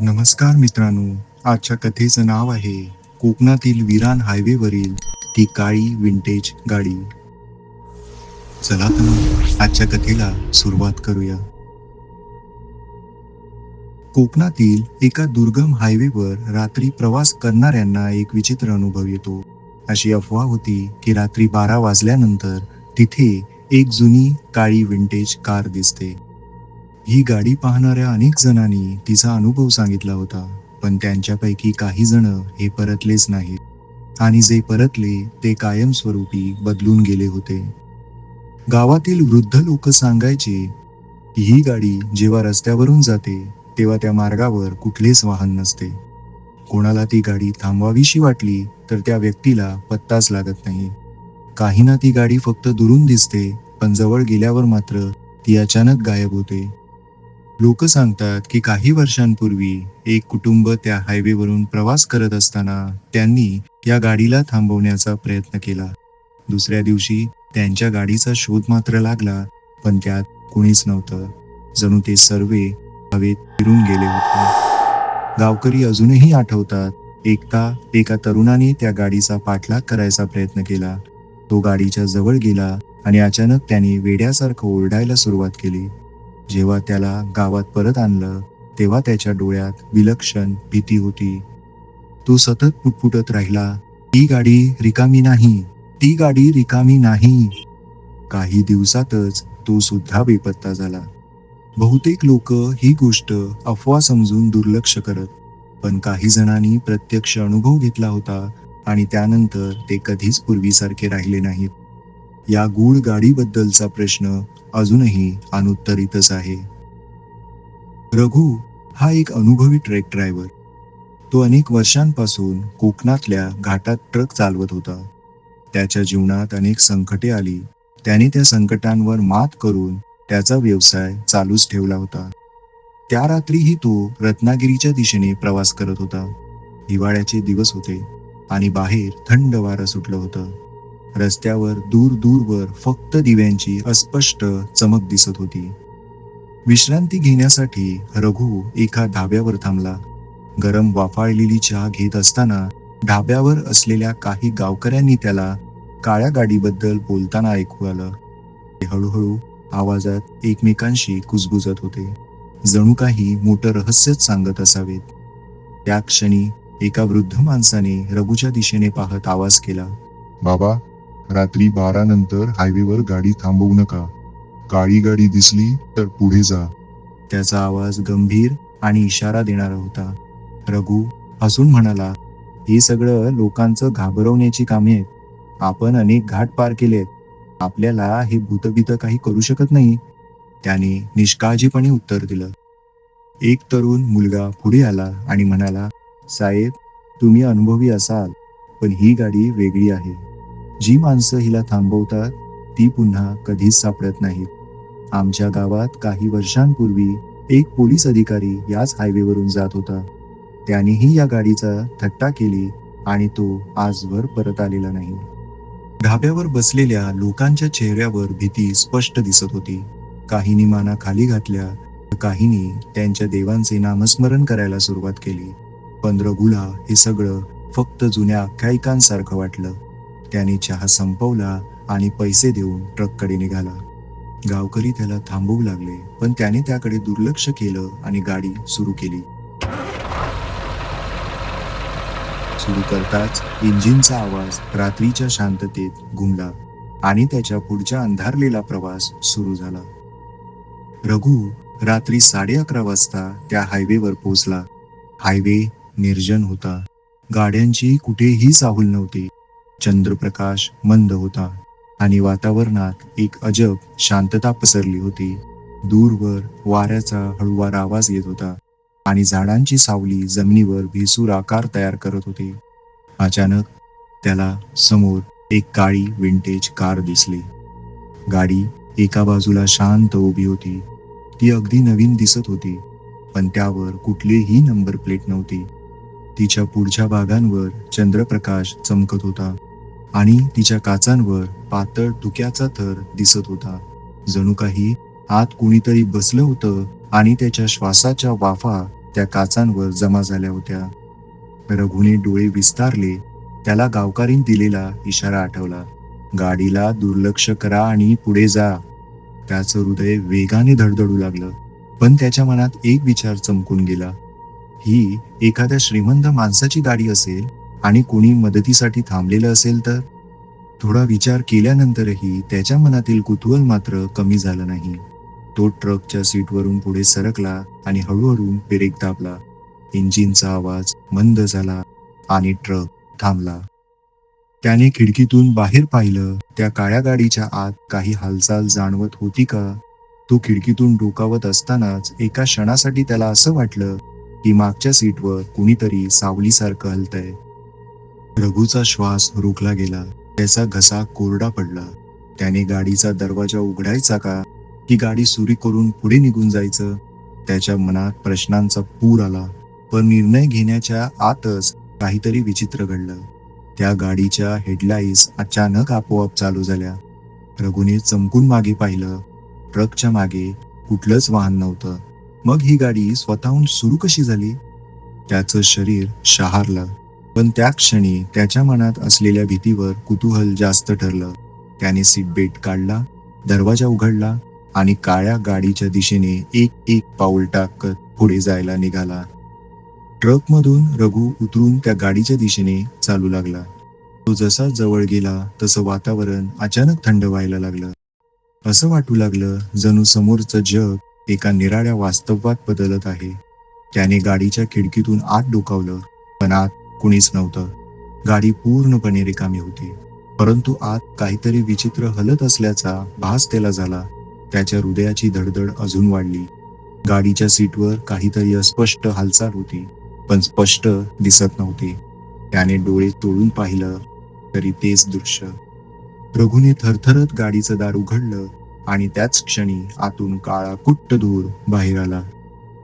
नमस्कार मित्रांनो आजच्या कथेचं नाव आहे कोकणातील विरान हायवेवरील ती काळी विंटेज गाडी. चला तर मग आजच्या कथेला सुरुवात करूया. कोकणातील एका दुर्गम हायवेवर रात्री प्रवास करणाऱ्यांना एक विचित्र अनुभव येतो. अशी अफवा होती की रात्री बारा वाजल्यानंतर तिथे एक जुनी काळी विंटेज कार दिसते. ही गाडी पाहणाऱ्या अनेक जणांनी तिचा अनुभव सांगितला होता पण त्यांच्यापैकी काही जण हे परतलेच नाहीत. आणि जे परतले ते कायमस्वरूपी बदलून गेले होते. गावातील वृद्ध लोक सांगायचे ही गाडी जेव्हा रस्त्यावरून जाते तेव्हा त्या मार्गावर कुठलेच वाहन नसते. कोणाला ती गाडी थांबवावीशी वाटली तर त्या व्यक्तीला पत्ताच लागत नाही. काहींना ती गाडी फक्त दुरून दिसते पण जवळ गेल्यावर मात्र ती अचानक गायब होते. लोक सांगतात की काही वर्षांपूर्वी एक कुटुंब त्या हायवेवरून प्रवास करत असताना त्यांनी या गाडीला थांबवण्याचा प्रयत्न केला. दुसऱ्या दिवशी त्यांच्या गाडीचा शोध मात्र लागला पण त्यात कुणीच नव्हतं. जणू ते सर्वे हवेत फिरून गेले होते. गावकरी अजूनही आठवतात एकदा एका तरुणाने त्या गाडीचा पाठलाग करायचा प्रयत्न केला. तो गाडीच्या जवळ गेला आणि अचानक त्याने वेड्यासारखं ओरडायला सुरुवात केली. जेव्हा त्याला गावात परत आणलं तेव्हा त्याच्या डोळ्यात विलक्षण भीती होती. तो सतत पुटपुटत राहिला ती गाडी रिकामी नाही ती गाडी रिकामी नाही. काही दिवसातच तो सुद्धा बेपत्ता झाला. बहुतेक लोक ही गोष्ट अफवा समजून दुर्लक्ष करत पण काही जणांनी प्रत्यक्ष अनुभव घेतला होता आणि त्यानंतर ते कधीच पूर्वीसारखे राहिले नाहीत. या गूढ गाडीबद्दलचा प्रश्न अजूनही अनुत्तरितच आहे. रघु हा एक अनुभवी ट्रक ड्रायव्हर. तो अनेक वर्षांपासून कोकणातल्या घाटात ट्रक चालवत होता. त्याच्या जीवनात अनेक संकटे आली. त्याने त्या संकटांवर मात करून त्याचा व्यवसाय चालूच ठेवला होता. त्या रात्रीही तो रत्नागिरीच्या दिशेने प्रवास करत होता. हिवाळ्याचे दिवस होते आणि बाहेर थंड वारं सुटलं होतं. रस्त्यावर दूर दूरवर फक्त दिव्यांची अस्पष्ट चमक दिसत होती. विश्रांती घेण्यासाठी रघु एका धाब्यावर थांबला. गरम वाफाळलेली चहा घेत असताना ढाब्यावर असलेल्या काही गावकऱ्यांनी त्याला काळ्या गाडीबद्दल बोलताना ऐकू आलं. ते हळूहळू आवाजात एकमेकांशी कुजबुजत होते. जणू काही मोठं रहस्यच सांगत असावेत. त्या क्षणी एका वृद्ध माणसाने रघुच्या दिशेने पाहत आवाज केला. बाबा रात्री बारा नंतर हायवेवर गाडी थांबवू नका. काळी गाडी दिसली तर पुढे जा. त्याचा आवाज गंभीर आणि इशारा देणारा होता. रघु हसून म्हणाला हे सगळं लोकांचं घाबरवण्याची कामे आहेत. आपण अनेक घाट पार केलेत. आपल्याला हे भूतभीत काही करू शकत नाही. त्याने निष्काळजीपणे उत्तर दिलं. एक तरुण मुलगा पुढे आला आणि म्हणाला साहेब तुम्ही अनुभवी असाल पण ही गाडी वेगळी आहे. जी माणसं हिला थांबवतात ती पुन्हा कधीच सापडत नाहीत. आमच्या गावात काही वर्षांपूर्वी एक पोलीस अधिकारी याच हायवेवरून जात होता. त्यानेही या गाडीचा थट्टा केली आणि तो आजवर परत आलेला नाही. ढाब्यावर बसलेल्या लोकांच्या चेहऱ्यावर भीती स्पष्ट दिसत होती. काहींनी माना खाली घातल्या काहींनी त्यांच्या देवांचे नामस्मरण करायला सुरुवात केली. पण रघुला हे सगळं फक्त जुन्या आख्यायिकांसारखं वाटलं. त्याने चहा संपवला आणि पैसे देऊन ट्रककडे निघाला. गावकरी त्याला थांबवू लागले पण त्याने त्याकडे दुर्लक्ष केलं आणि गाडी सुरू केली. सुरू करताच इंजिनचा आवाज रात्रीच्या शांततेत घुमला आणि त्याच्या पुढच्या अंधारलेला प्रवास सुरू झाला. रघु रात्री साडे अकरा वाजता त्या हायवेवर पोहोचला. हायवे निर्जन होता. गाड्यांची कुठेही साहुल नव्हती. चंद्रप्रकाश मंद होता आणि वातावरणात एक अजब शांतता पसरली होती. दूरवर वाऱ्याचा हळुवार आवाज येत होता आणि झाडांची सावली जमिनीवर भेसूर आकार तयार करत होती. अचानक त्याला समोर एक काळी विंटेज कार दिसली. गाडी एका बाजूला शांत उभी होती. ती अगदी नवीन दिसत होती पण त्यावर कुठलीही नंबर प्लेट नव्हती. तिच्या पुढच्या भागांवर चंद्रप्रकाश चमकत होता. आणि तिच्या काचांवर पातळ धुक्याचा थर दिसत होता. जणू काही आत कुणीतरी बसलं होतं आणि त्याच्या श्वासाच्या वाफा त्या काचांवर जमा झाल्या होत्या. रघुने डोळे विस्तारले त्याला गावकारीन दिलेला इशारा आठवला. गाडीला दुर्लक्ष करा आणि पुढे जा. त्याचं हृदय वेगाने धडधडू लागलं पण त्याच्या मनात एक विचार चमकून गेला. ही एखाद्या श्रीमंत माणसाची गाडी असेल? आणि कोणी मदतीसाठी थांबलेलं असेल तर? थोडा विचार केल्यानंतरही त्याच्या मनातील कुतूहल मात्र कमी झालं नाही. तो ट्रकच्या सीटवरून पुढे सरकला आणि हळूहळू ब्रेक दाबला. इंजिनचा आवाज मंद झाला आणि ट्रक थांबला. त्याने खिडकीतून बाहेर पाहिलं त्या काळ्या गाडीच्या आत काही हालचाल जाणवत होती का? तो खिडकीतून डोकावत असतानाच एका क्षणासाठी त्याला असं वाटलं की मागच्या सीटवर कुणीतरी सावलीसारखं हलतंय. रघुचा श्वास रोखला गेला. त्याचा घसा कोरडा पडला. त्याने गाडीचा दरवाजा उघडायचा का? की गाडी सुरी करून पुढे निघून जायचं? त्याच्या मनात प्रश्नांचा पूर आला. पण निर्णय घेण्याच्या आतच काहीतरी विचित्र घडलं. त्या गाडीच्या हेडलाईट्स अचानक आपोआप चालू झाल्या. रघुने चमकून मागे पाहिलं. ट्रकच्या मागे कुठलंच वाहन नव्हतं. मग ही गाडी स्वतःहून सुरू कशी झाली? त्याचं शरीर शहारलं. पण त्या क्षणी त्याच्या मनात असलेल्या भीतीवर कुतूहल जास्त ठरलं. त्याने सीट बेट काढला दरवाजा उघडला आणि काळ्या गाडीच्या दिशेने एक एक पाऊल टाकत पुढे जायला निघाला. ट्रकमधून रघु उतरून त्या गाडीच्या दिशेने चालू लागला. तो जसा जवळ गेला तसं वातावरण अचानक थंड व्हायला लागलं. असं वाटू लागलं जणू समोरचं जग एका निराळ्या वास्तवात बदलत आहे. त्याने गाडीच्या खिडकीतून आत डोकावलं पण आत कुणीच नव्हतं. गाडी पूर्णपणे रिकामी होती. परंतु आत काहीतरी विचित्र हलत असल्याचा भास त्याला झाला. त्याच्या हृदयाची धडधड अजून वाढली. गाडीच्या सीटवर काहीतरी अस्पष्ट हालचाल होती पण स्पष्ट दिसत नव्हती. त्याने डोळे तोडून पाहिलं तरी तेच दृश्य. रघुने थरथरत गाडीचं दार उघडलं आणि त्याच क्षणी आतून काळा कुट्ट धूर बाहेर आला.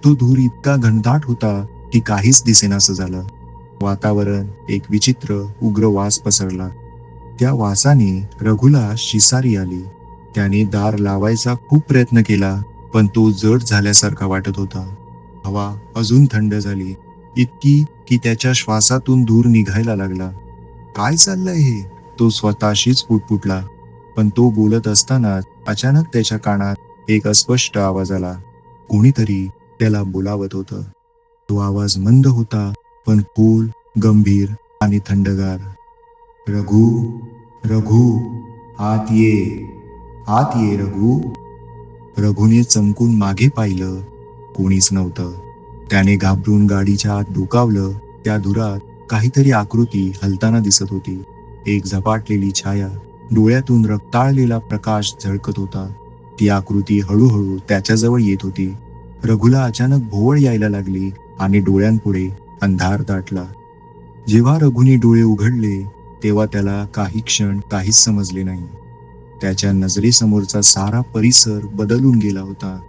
तो धूर इतका घनदाट होता की काहीच दिसेनासं झालं. वातावरण एक विचित्र उग्र वास पसरला. त्या वासाने रघुला शिसारी आली. त्याने दार लावायचा खूप प्रयत्न केला पण तो जड झाल्यासारखा वाटत होता. हवा अजून थंड झाली इतकी की त्याच्या श्वासातून धूर निघायला लागला. काय चाललंय हे? तो स्वतःशीच पुटपुटला. पण तो बोलत असताना अचानक त्याच्या कानात एक अस्पष्ट आवाज आला. कोणीतरी त्याला बोलावत होतं. तो आवाज मंद होता पण कूल गंभीर आणि थंडगार. रघु रघु आत ये. आत ये रघु. रघुने चमकून मागे पाहिलं. कोणीच नव्हतं. त्याने घाबरून गाडीच्या आत डोकावलं. त्या धुरात काहीतरी आकृती हलताना दिसत होती. एक झपाटलेली छाया डोळ्यातून रक्ताळलेला प्रकाश झळकत होता. ती आकृती हळूहळू त्याच्याजवळ येत होती. रघुला अचानक भोवळ यायला लागली आणि डोळ्यांपुढे अंधार दाटला. जेव्हा रघुनी डोळे उघडले तेव्हा त्याला काही क्षण काहीच समजले नाही. त्याच्या नजरेसमोरचा सारा परिसर बदलून गेला होता.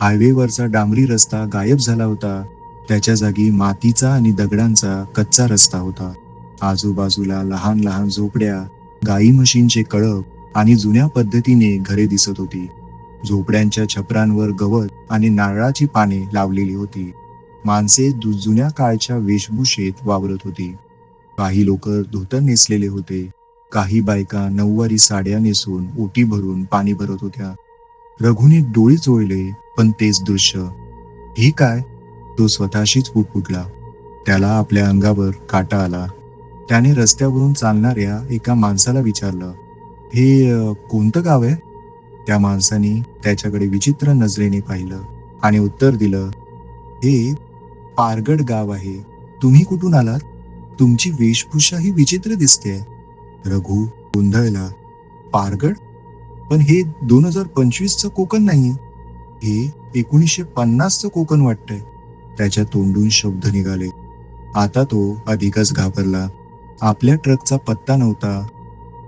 हायवेवरचा डांबरी रस्ता गायब झाला होता. त्याच्या जागी मातीचा आणि दगडांचा कच्चा रस्ता होता. आजूबाजूला लहान लहान झोपड्या गाई म्हशींचे कळप आणि जुन्या पद्धतीने घरे दिसत होती. झोपड्यांच्या छपरांवर गवत आणि नारळाची पाने लावलेली होती. माणसे जुन्या काळच्या वेशभूषेत वावरत होती. काही लोक धोतर नेसलेले होते. काही बायका नऊवारी साड्या नेसून ओटी भरून पाणी भरत होत्या. रघुने डोळे चोळले पण तेच दृश्य. हे काय? तो स्वतःशीच पुटपुटला त्याला आपल्या अंगावर काटा आला. त्याने रस्त्यावरून चालणाऱ्या एका माणसाला विचारलं हे कोणतं गाव आहे? त्या माणसाने त्याच्याकडे विचित्र नजरेने पाहिलं आणि उत्तर दिलं हे पारगड गाव आहे. तुम्ही कुठून आलात? तुमची वेशभूषा ही विचित्र दिसते रघु गोंधळला. पारगड? पण हे दोन हजार पंचवीसचं कोकण नाही हे एकोणीसशे पन्नासचं कोकण वाटतंय. त्याच्या तोंडून शब्द निघाले. आता तो अधिकच घाबरला. आपल्या ट्रकचा पत्ता नव्हता.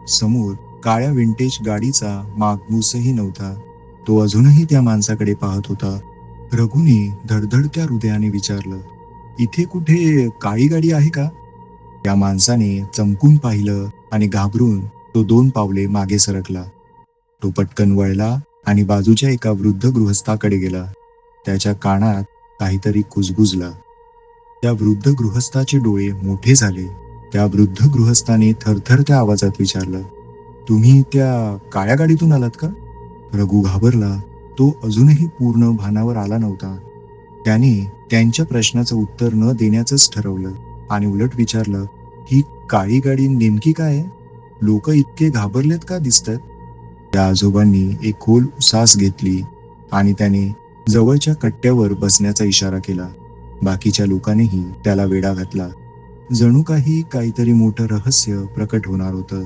समोर काळ्या विंटेज गाडीचा मागमूसही नव्हता. तो अजूनही त्या माणसाकडे पाहत होता. रघुने धडधडत्या हृदयाने विचारलं इथे कुठे काळी गाडी आहे का? त्या माणसाने चमकून पाहिलं आणि घाबरून तो दोन पावले मागे सरकला. तो पटकन वळला आणि बाजूच्या एका वृद्ध गृहस्थाकडे गेला. त्याच्या कानात काहीतरी कुजबुजला. त्या वृद्ध गृहस्थाचे डोळे मोठे झाले. त्या वृद्ध गृहस्थाने थरथरत्या आवाजात विचारलं तुम्ही त्या काळ्या गाडीतून आलात का? रघु घाबरला तो अजूनही पूर्ण भानावर आला नव्हता. त्याने त्यांच्या प्रश्नाचं उत्तर न देण्याचंच ठरवलं आणि उलट विचारलं ही काळी गाडी नेमकी काय आहे? लोक इतके घाबरलेत का दिसतात? त्या आजोबांनी एक खोल उसास घेतली आणि त्याने जवळच्या कट्ट्यावर बसण्याचा इशारा केला. बाकीच्या लोकांनीही त्याला वेडा घातला. जणू काही काहीतरी मोठं रहस्य प्रकट होणार होतं.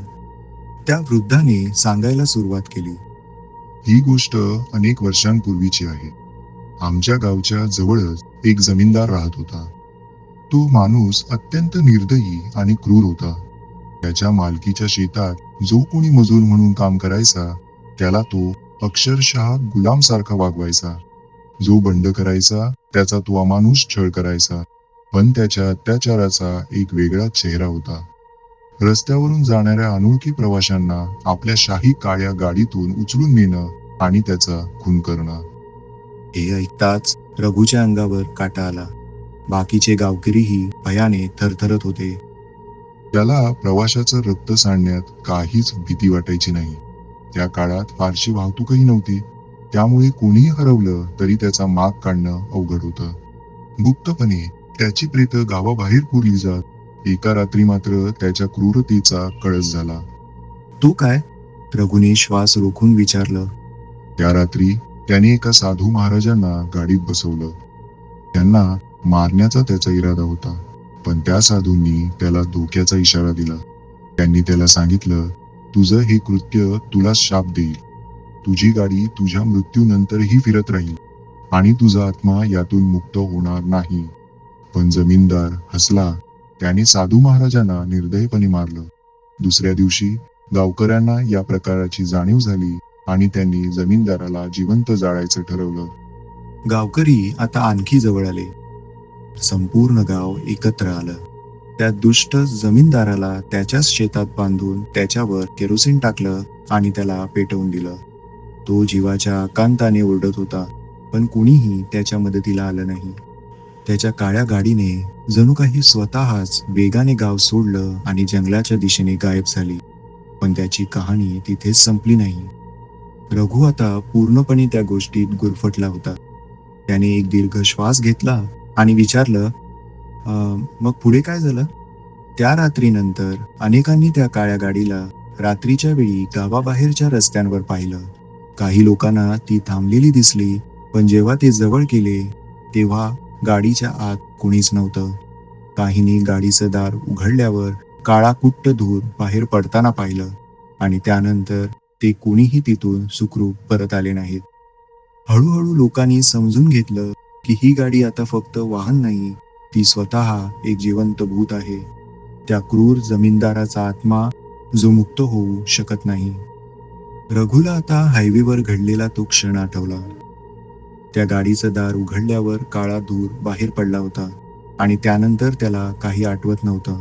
त्या वृद्धाने सांगायला सुरुवात केली. ही गोष्ट अनेक वर्षांपूर्वीची आहे. आमच्या गावच्या जवळच एक जमीनदार राहत होता. तो माणूस अत्यंत निर्दयी आणि क्रूर होता. त्याच्या मालकीच्या शेतात जो कोणी मजूर म्हणून काम करायचा त्याला तो अक्षरशः गुलाम सारखा वागवायचा. जो बंड करायचा त्याचा तो अमानुष छळ करायचा. पण त्याच्या अत्याचाराचा एक वेगळा चेहरा होता. रस्त्यावरून जाणाऱ्या अनोळखी प्रवाशांना आपल्या शाही काळ्या गाडीतून उचलून नेणं आणि त्याचा खून करणं. हे ऐकताच रघुच्या अंगावर काटा आला. बाकीचे गावकरीही भयाने थरथरत होते. त्याला प्रवाशाचं रक्त सांडण्यात काहीच भीती वाटायची नाही. त्या काळात फारशी वाहतूकही नव्हती. त्यामुळे कोणीही हरवलं तरी त्याचा माग काढणं अवघड होतं. गुप्तपणे त्याची प्रेत गावाबाहेर पुरली जात एका रात्री मात्र त्याच्या क्रूरतेचा कळस झाला. तो काय? रघुने श्वास रोखून विचारलं. त्या रात्री त्याने एका साधू महाराजांना गाडीत बसवलं. त्यांना मारण्याचा त्याचा इरादा होता पण त्या साधूंनी त्याला धोक्याचा इशारा दिला. त्यांनी त्याला सांगितलं तुझं हे कृत्य तुला शाप देईल. तुझी गाडी तुझ्या मृत्यूनंतरही फिरत राहील आणि तुझा आत्मा यातून मुक्त होणार नाही. पण जमीनदार हसला त्याने साधू महाराजांना निर्दयपणे मारलं. दुसऱ्या दिवशी गावकऱ्यांना या प्रकाराची जाणीव झाली आणि त्यांनी जमीनदाराला जिवंत जाळायचं ठरवलं. गावकरी आता आणखी जवळ आले. संपूर्ण गाव एकत्र आलं. त्या दुष्ट जमीनदाराला त्याच्याच शेतात बांधून त्याच्यावर केरोसिन टाकलं आणि त्याला पेटवून दिलं. तो जीवाच्या आकांताने ओरडत होता पण कुणीही त्याच्या मदतीला आलं नाही. त्याच्या काळ्या गाडीने जणू काही स्वतःच वेगाने गाव सोडलं आणि जंगलाच्या दिशेने गायब झाली. पण त्याची कहाणी तिथेच संपली नाही. रघु आता पूर्णपणे त्या गोष्टीत गुरफटला होता. त्याने एक दीर्घ श्वास घेतला आणि विचारलं मग पुढे काय झालं? त्या रात्रीनंतर अनेकांनी त्या काळ्या गाडीला रात्रीच्या वेळी गावाबाहेरच्या रस्त्यांवर पाहिलं. काही लोकांना ती थांबलेली दिसली पण जेव्हा ते जवळ गेले तेव्हा गाडीच्या आत कुणीच नव्हतं. काहींनी गाडीचं दार उघडल्यावर काळा कुट्ट धूर बाहेर पडताना पाहिलं आणि त्यानंतर ते कुणीही तिथून सुखरूप परत आले नाहीत. हळूहळू लोकांनी समजून घेतलं की ही गाडी आता फक्त वाहन नाही ती स्वतः एक जिवंत भूत आहे. त्या क्रूर जमीनदाराचा आत्मा जो मुक्त होऊ शकत नाही. रघुला आता हायवेवर घडलेला तो क्षण आठवला. त्या गाडीचं दार उघडल्यावर काळा धूर बाहेर पडला होता आणि त्यानंतर त्याला काही आठवत नव्हतं.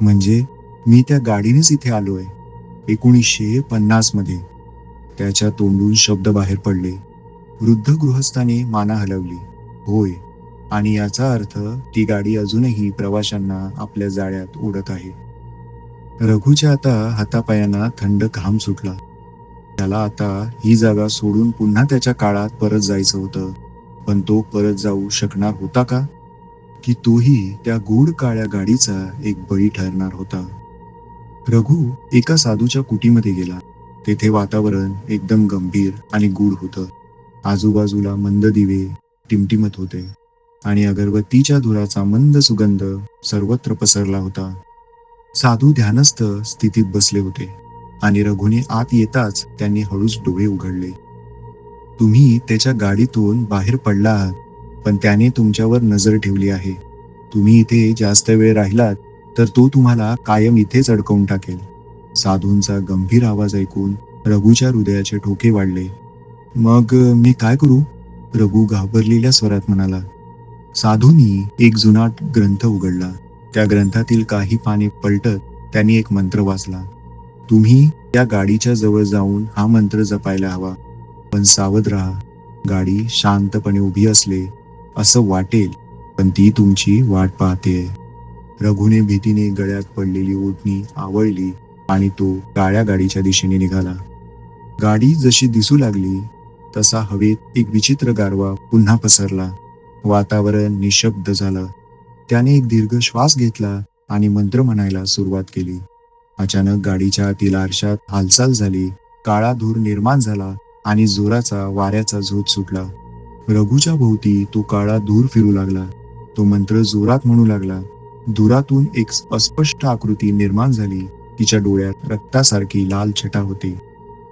म्हणजे मी त्या गाडीनेच इथे आलोय. एकोणीसशे पन्नासमध्ये. त्याच्या तोंडून शब्द बाहेर पडले. वृद्ध गृहस्थाने माना हलवली. होय. आणि याचा अर्थ ती गाडी अजूनही प्रवाशांना आपल्या जाळ्यात ओढत आहे. रघुच्या आता हातापायांना थंड घाम सुटला. त्याला आता ही जागा सोडून पुन्हा त्याच्या काळात परत जायचं होतं. पण तो परत जाऊ शकणार होता का? की तोही त्या गूढ काळ्या गाडीचा एक बळी ठरणार होता. रघु एका साधूच्या कुटीमध्ये गेला. तेथे वातावरण एकदम गंभीर आणि गूढ होतं. आजूबाजूला मंद दिवे टिमटिमत होते. आणि अगरबत्तीच्या धुराचा मंद सुगंध सर्वत्र पसरला होता. साधू ध्यानस्थ स्थितीत बसले होते. आणि रघुने आत येताच त्यांनी हळूच डोळे उघडले. तुम्ही त्याच्या गाडीतून बाहेर पडला आहात पण त्याने तुमच्यावर नजर ठेवली आहे. तुम्ही इथे जास्त वेळ राहिलात तर तो तुम्हाला कायम इथेच अडकवून टाकेल. साधूंचा गंभीर आवाज ऐकून रघुच्या हृदयाचे ठोके वाढले. मग मी काय करू? रघु घाबरलेल्या स्वरात म्हणाला. साधूंनी एक जुनाट ग्रंथ उघडला. त्या ग्रंथातील काही पाने पलटत त्यांनी एक मंत्र वाचला. तुम्ही त्या गाडीच्या जवळ जाऊन हा मंत्र जपायला हवा. पण सावध राहा. गाडी शांतपणे उभी असले असं वाटेल पण ती तुमची वाट पाहते. रघुने भीतीने गळ्यात पडलेली ओढणी आवळली आणि तो काळ्या गाडीच्या दिशेने निघाला. गाडी जशी दिसू लागली तसा हवेत एक विचित्र गारवा पुन्हा पसरला. वातावरण निशब्द झालं. त्याने एक दीर्घ श्वास घेतला आणि मंत्र म्हणायला सुरुवात केली. अचानक गाडीच्या आतील आरशात हालचाल झाली. काळा धूर निर्माण झाला आणि जोराचा वाऱ्याचा झोत सुटला. रघुच्या भोवती तो काळा धूर फिरू लागला. तो मंत्र जोरात म्हणू लागला. धुरातून एक अस्पष्ट आकृती निर्माण झाली. तिच्या डोळ्यात रक्तासारखी लाल छटा होती.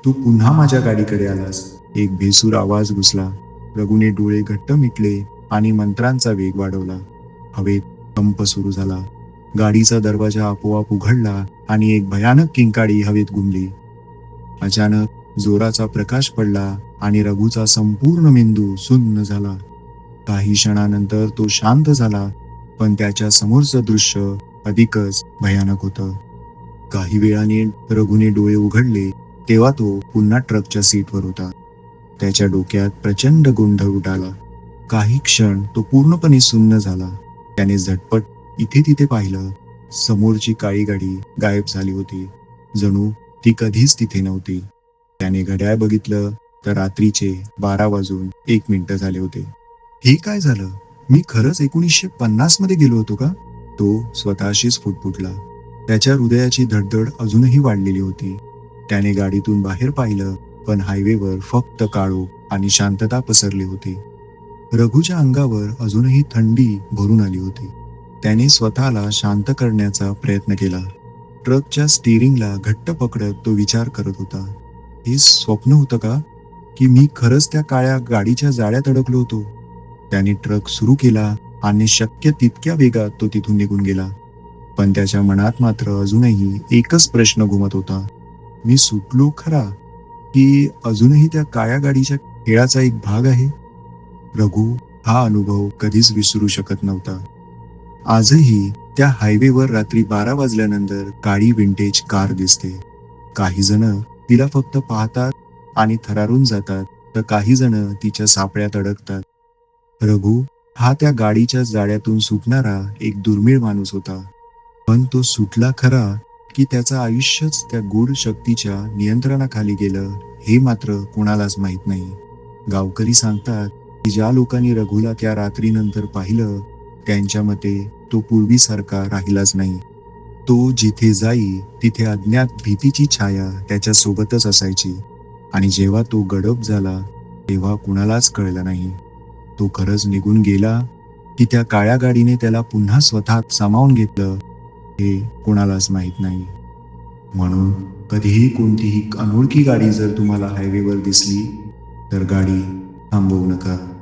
तू पुन्हा माझ्या गाडीकडे आलास. एक भेसूर आवाज घुसला. रघुने डोळे घट्ट मिटले आणि मंत्रांचा वेग वाढवला. हवेत कंप सुरू झाला. गाडीचा दरवाजा आपोआप उघडला आणि एक भयानक किंकाळी हवेत घुमली अचानक जोराचा प्रकाश पडला आणि रघुचा संपूर्ण मेंदू सुन्न झाला. काही क्षणानंतर तो शांत झाला पण त्याच्या समोरचं दृश्य अधिकच भयानक होतं. काही वेळाने रघुने डोळे उघडले तेव्हा तो पुन्हा ट्रकच्या सीटवर होता. त्याच्या डोक्यात प्रचंड गोंधळ उडाला. काही क्षण तो पूर्णपणे सुन्न झाला. त्याने झटपट इथे तिथे पाहिलं. समोरची काळी गाडी गायब झाली होती. जणू ती कधीच तिथे नव्हती. त्याने घड्याळ बघितलं तर रात्रीचे बारा वाजून एक मिनिट झाले होते. हे काय झालं? मी खरंच एकोणीसशे पन्नासमध्ये गेलो होतो का? तो स्वतःशीच फुटफुटला त्याच्या हृदयाची धडधड अजूनही वाढलेली होती. त्याने गाडीतून बाहेर पाहिलं पण हायवेवर फक्त काळो आणि शांतता पसरली होती. रघुच्या अंगावर अजूनही थंडी भरून आली होती. त्याने स्वतःला शांत करण्याचा प्रयत्न केला. ट्रकच्या स्टिअरिंगला घट्ट पकडत तो विचार करत होता. हे स्वप्न होतं का? की मी खरंच त्या काळ्या गाडीच्या जाळ्यात अडकलो होतो? त्याने ट्रक सुरू केला आणि शक्य तितक्या वेगात तो तिथून निघून गेला. पण त्याच्या मनात मात्र अजूनही एकच प्रश्न घुमत होता. मी सुटलो खरा? की अजूनही त्या काळ्या गाडीच्या खेळाचा एक भाग आहे? रघु हा अनुभव कधीच विसरू शकत नव्हता. आजही त्या हायवेवर रात्री बारा वाजल्यानंतर काळी विंटेज कार दिसते. काही जण तिला फक्त पाहतात आणि थरारून जातात तर काही जण तिच्या सापळ्यात अडकतात. रघु हा त्या गाडीच्या जाळ्यातून सुटणारा एक दुर्मिळ माणूस होता. पण तो सुटला खरा की त्याचं आयुष्यच त्या गूढ शक्तीच्या नियंत्रणाखाली गेलं हे मात्र कुणालाच माहीत नाही. गावकरी सांगतात की ज्या लोकांनी रघुला त्या रात्रीनंतर पाहिलं त्यांच्या मते तो पूर्वीसारखा राहिलाच नाही. तो जिथे जाई तिथे अज्ञात भीतीची छाया त्याच्या सोबतच असायची. आणि जेव्हा तो गडप झाला तेव्हा कुणालाच कळलं नाही. तो खरंच निघून गेला की त्या काळ्या गाडीने त्याला पुन्हा स्वतःत सामावून घेतलं हे कुणालाच माहीत नाही. म्हणून कधीही कोणतीही अनोळखी गाडी जर तुम्हाला हायवेवर दिसली तर गाडी थांबवू नका.